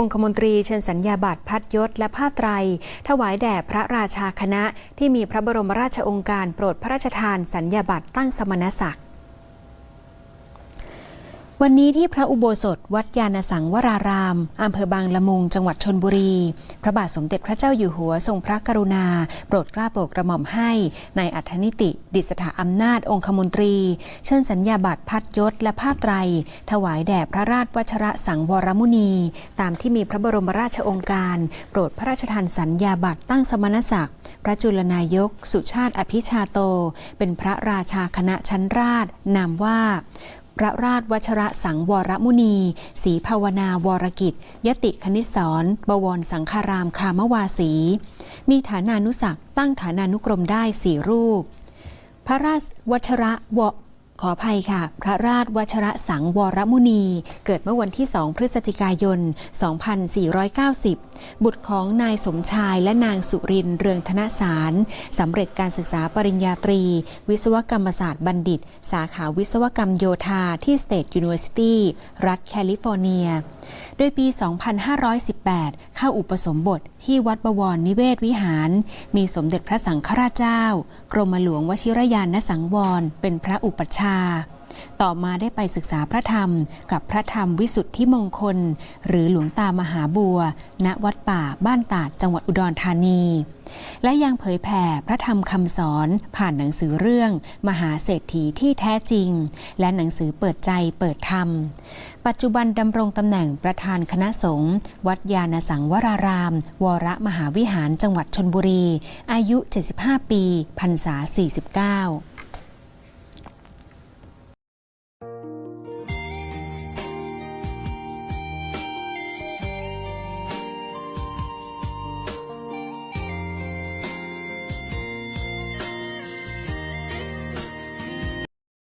องคมนตรีเชิญสัญญาบัตรพัดยศและผ้าไตร ถวายแด่พระราชาคณะที่มีพระบรมราชองค์การโปรดพระราชทานสัญญาบัตรตั้งสมณศักดิ์ วันนี้ที่พระอุโบสถวัดยาณสังวรารามอำเภอบางละมุง จังหวัดชนบุรี พระบาทสมเด็จพระเจ้าอยู่หัวทรงพระกรุณา โปรดเกล้าโปรดกระหม่อมให้ในอัธนิติ ดิษฐาอำนาจองคมนตรี เชิญสัญญาบัตรพัดยศและผ้าไตร ถวายแด่พระราชวัชระสังวรมุนี ตามที่มีพระบรมราชองค์การ โปรดพระราชทานสัญญาบัตรตั้งสมณศักดิ์ พระจุลนายก สุชาติอภิชาโต เป็นพระราชาคณะชั้นราชนามว่า พระราชวัชระสังวรมุนีศรีภาวนาวรกิจ ยติคณิสอนบวรสังคารามคามวาสี มีฐานานุศักตั้งฐานานุกรมได้สี่รูป พระราชวัชระวขออภัยค่ะ พระราชวัชระสังวรมุนี เกิดเมื่อวันที่ 2 พฤศจิกายน 2490 บุตรของนายสมชายและนางสุรินเรืองธนสารสำเร็จการศึกษาปริญญาตรี วิศวกรรมศาสตร์บัณฑิต สาขาวิศวกรรมโยธาที่ State University รัฐแคลิฟอร์เนีย โดยปี 2518 เข้าอุปสมบทที่วัดบวรนิเวศวิหาร มีสมเด็จพระสังฆราชเจ้า กรมหลวงวชิรยานสังวร เป็นพระอุปัชฌาย์ ต่อมาได้ไปศึกษาพระธรรมกับพระธรรมวิสุทธิมงคล หรือหลวงตามหาบัว ณวัดป่าบ้านตาดจังหวัดอุดรธานี และยังเผยแผ่พระธรรมคำสอนผ่านหนังสือเรื่อง มหาเศรษฐีที่แท้จริง และหนังสือเปิดใจเปิดธรรม ปัจจุบันดำรงตำแหน่งประธานคณะสงฆ์วัดยาณสังวราราม วรมหาวิหารจังหวัดชนบุรี อายุ 75 ปีพรรษา 49